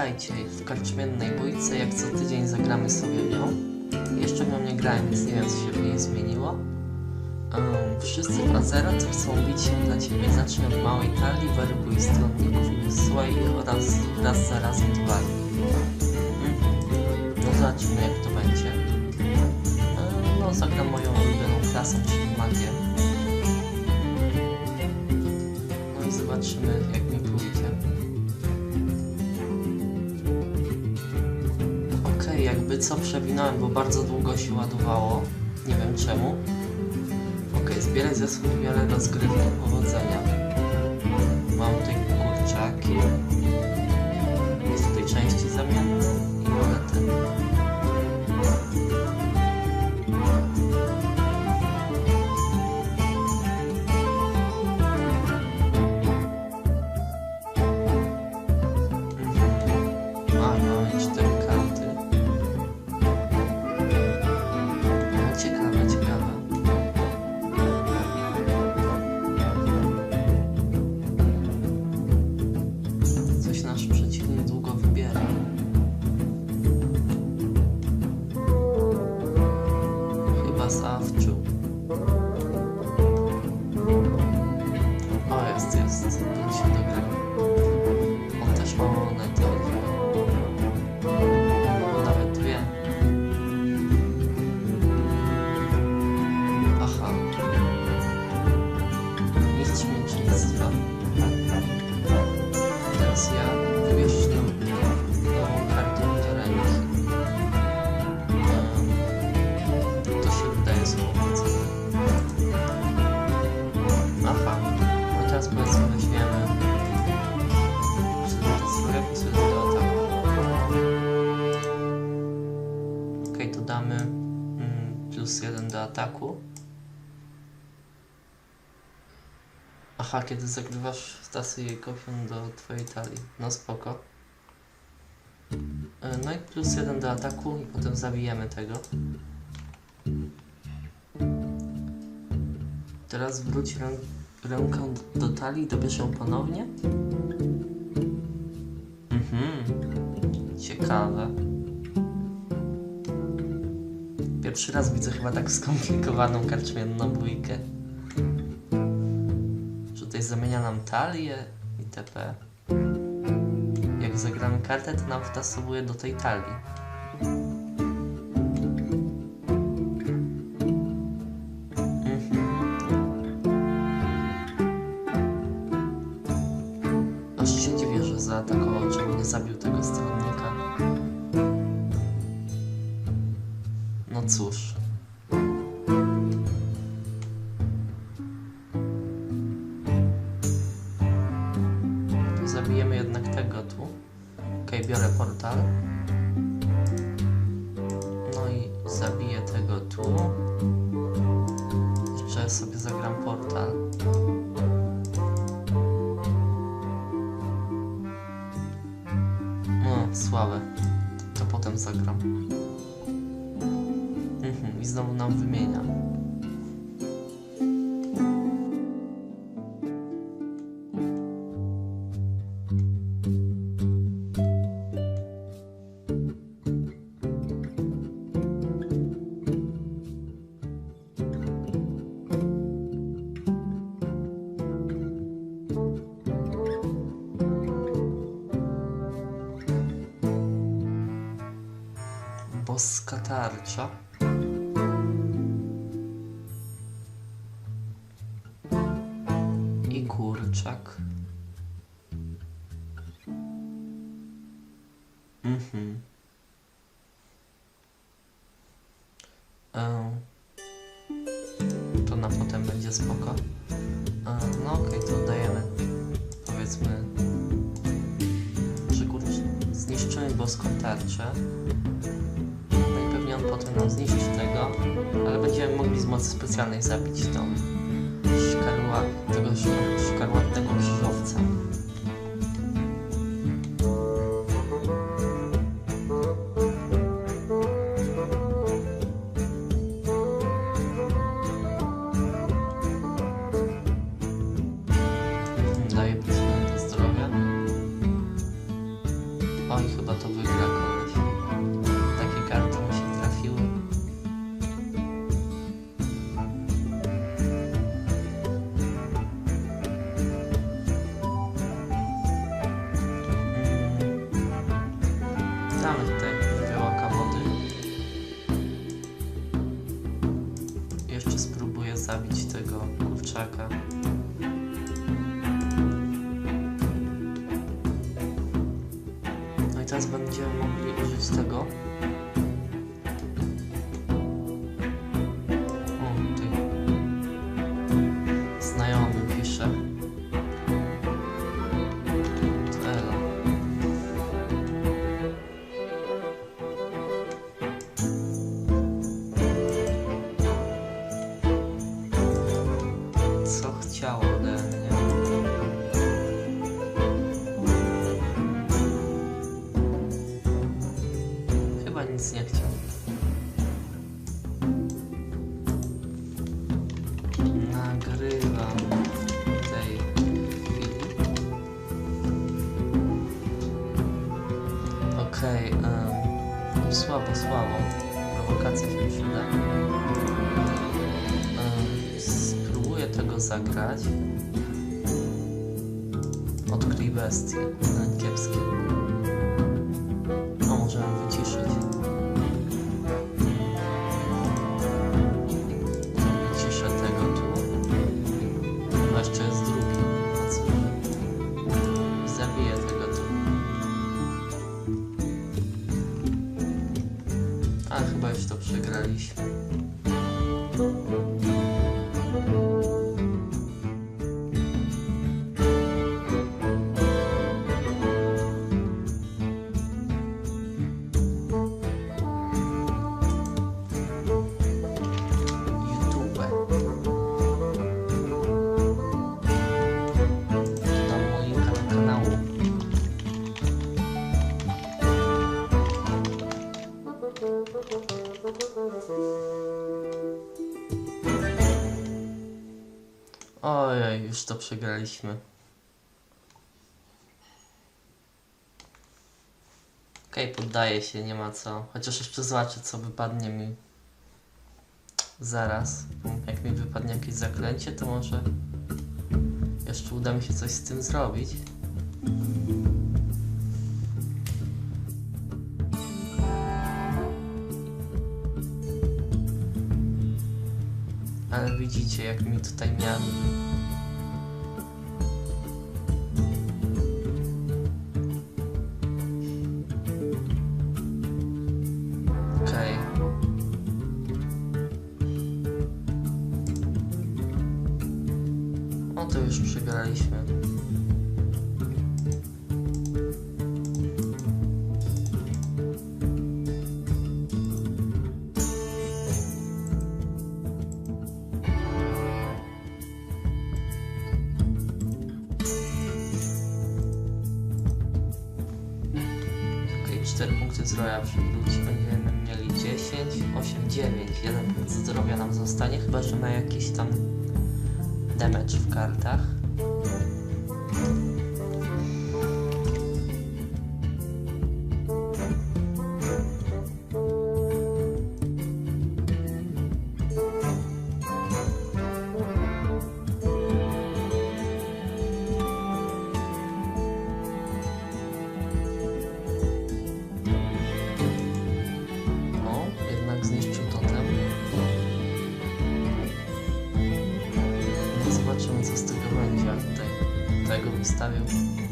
Witajcie w karczmiennej bójce, jak co tydzień zagramy sobie w nią. Jeszcze w nią nie grałem, więc nie wiem co się w niej zmieniło. Um, wszyscy Frazera, co chcą bić się dla Ciebie, zacznij od małej talii, werybuj stronników i wysyłaj ich oraz raz za razem dwa. Mhm. No zobaczymy jak to będzie. Um, no zagram moją ulubioną klasą, czyli magię. Co przewinąłem, bo bardzo długo się ładowało. Nie wiem czemu. Okej, zbierać zasób wiele rozgrywki powodzenia. Mam tutaj kurczaki. Aha, kiedy zagrywasz stasy jej do twojej talii. No spoko. E, No i plus jeden do ataku i potem zabijemy tego. Teraz wróć rę do talii i dobierz ją ponownie. Mhm. Ciekawe. Pierwszy raz widzę chyba tak skomplikowaną karczmienną bójkę. Tutaj zamienia nam talię itp. Jak zagramy kartę, to nam wtasowuje do tej talii. No i zabiję tego tu. Jeszcze sobie zagram portal. No, słabe. To potem zagram. Mhm, I znowu nam wymienia. Tarcza. I kurczak. Mhm. E, to na potem będzie spoko. E, no okej, to dajemy powiedzmy, zniszczymy boską tarczę. Potem nam zniszczy tego, ale będziemy mogli z mocy specjalnej zabić tą szkarła, tego szkar- Damy tutaj wyłaka wody. Jeszcze spróbuję zabić tego kurczaka. Okej, em, słabo, słabo. Prowokacja się przyda. Em, spróbuję tego zagrać. Odkryj bestię. Kiepskie. Już to przegraliśmy. Ojej, już to przegraliśmy. Okej, poddaję się, nie ma co. Chociaż jeszcze zobaczę, co wypadnie mi zaraz. Jak mi wypadnie jakieś zaklęcie, to może jeszcze uda mi się coś z tym zrobić. Ale widzicie, jak mi tutaj miałem zdrowia przywróci. Będziemy mieli 10, 8, 9. Jeden punkt zdrowia nam zostanie, chyba że ma jakiś tam damage w kartach. Tego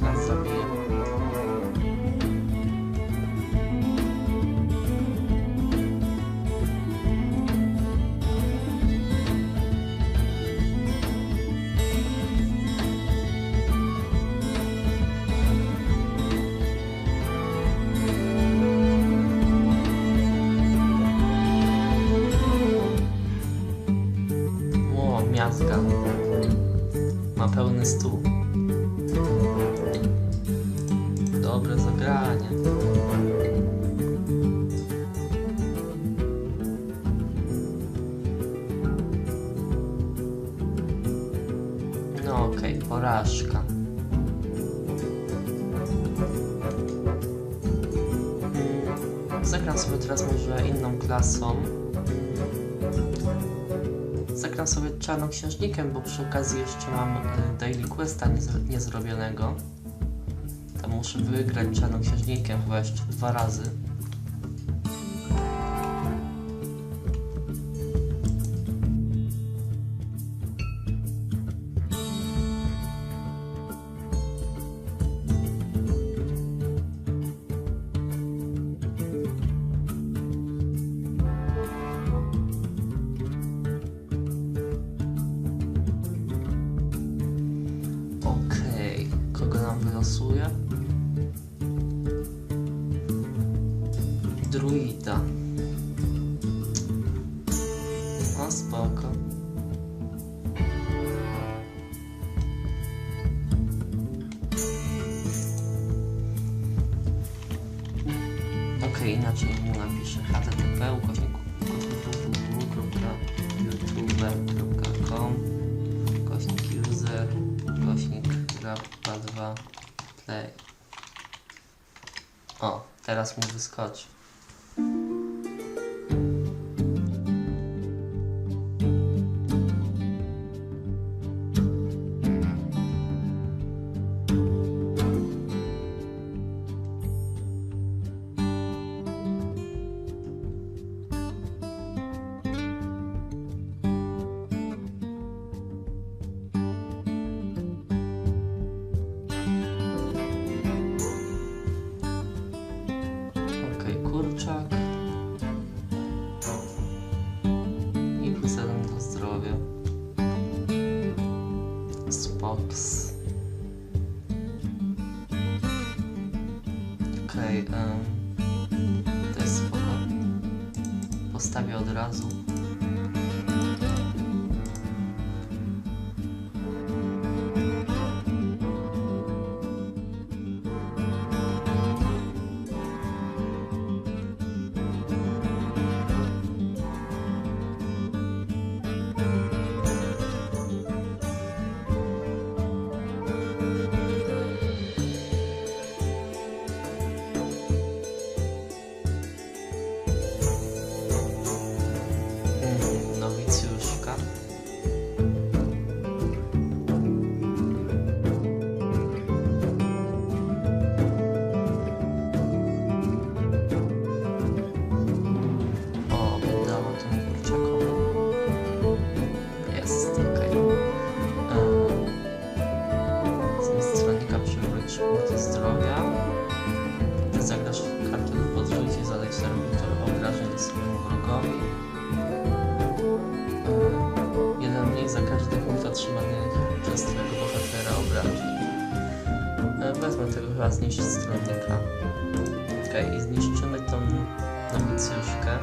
No, niech Dobre zagranie. Porażka. Mm, Zagram sobie teraz może inną klasą. Zagram sobie czarnoksiężnikiem, bo przy okazji jeszcze mam e, Daily Questa niezro- niezrobionego. Muszę wygrać czarnoksiężnikiem chyba jeszcze dwa razy. nella sua druida. Grappa 2 play. O, teraz mu wyskoczy przez twojego bohatera obrażeń. E, Wezmę tego chyba zniszczyć stronnika. Okej, i zniszczymy tą nowicjuszkę.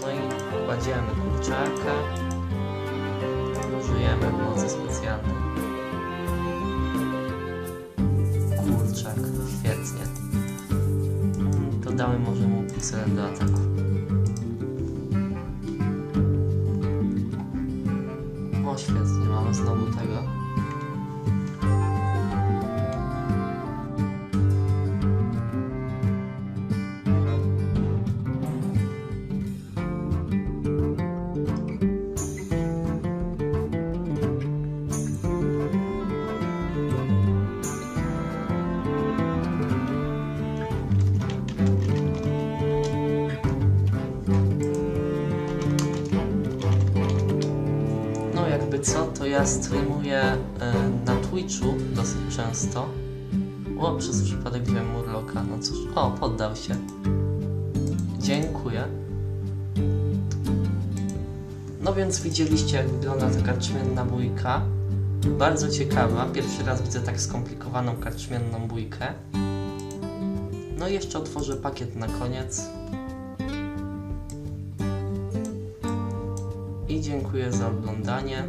No i kładziemy kurczaka. Użyjemy mocy specjalnej. Kurczak, świetnie. Dodamy może mu jeden do ataku. Świetnie, mamy znowu tego. Jakby co, to ja streamuję e, na Twitchu dosyć często. O, przez przypadek wziąłem Murloka, no cóż. O, poddał się. Dziękuję. No więc widzieliście jak wygląda ta karczmienna bójka. Bardzo ciekawa. Pierwszy raz widzę tak skomplikowaną karczmienną bójkę. No i jeszcze otworzę pakiet na koniec. I dziękuję za oglądanie.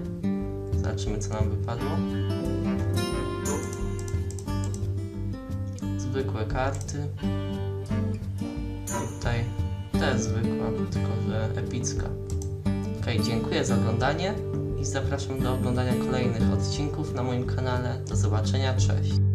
Zobaczymy co nam wypadło. Zwykłe karty. Tutaj też zwykła, tylko że epicka. Ok, dziękuję za oglądanie i zapraszam do oglądania kolejnych odcinków na moim kanale. Do zobaczenia, cześć!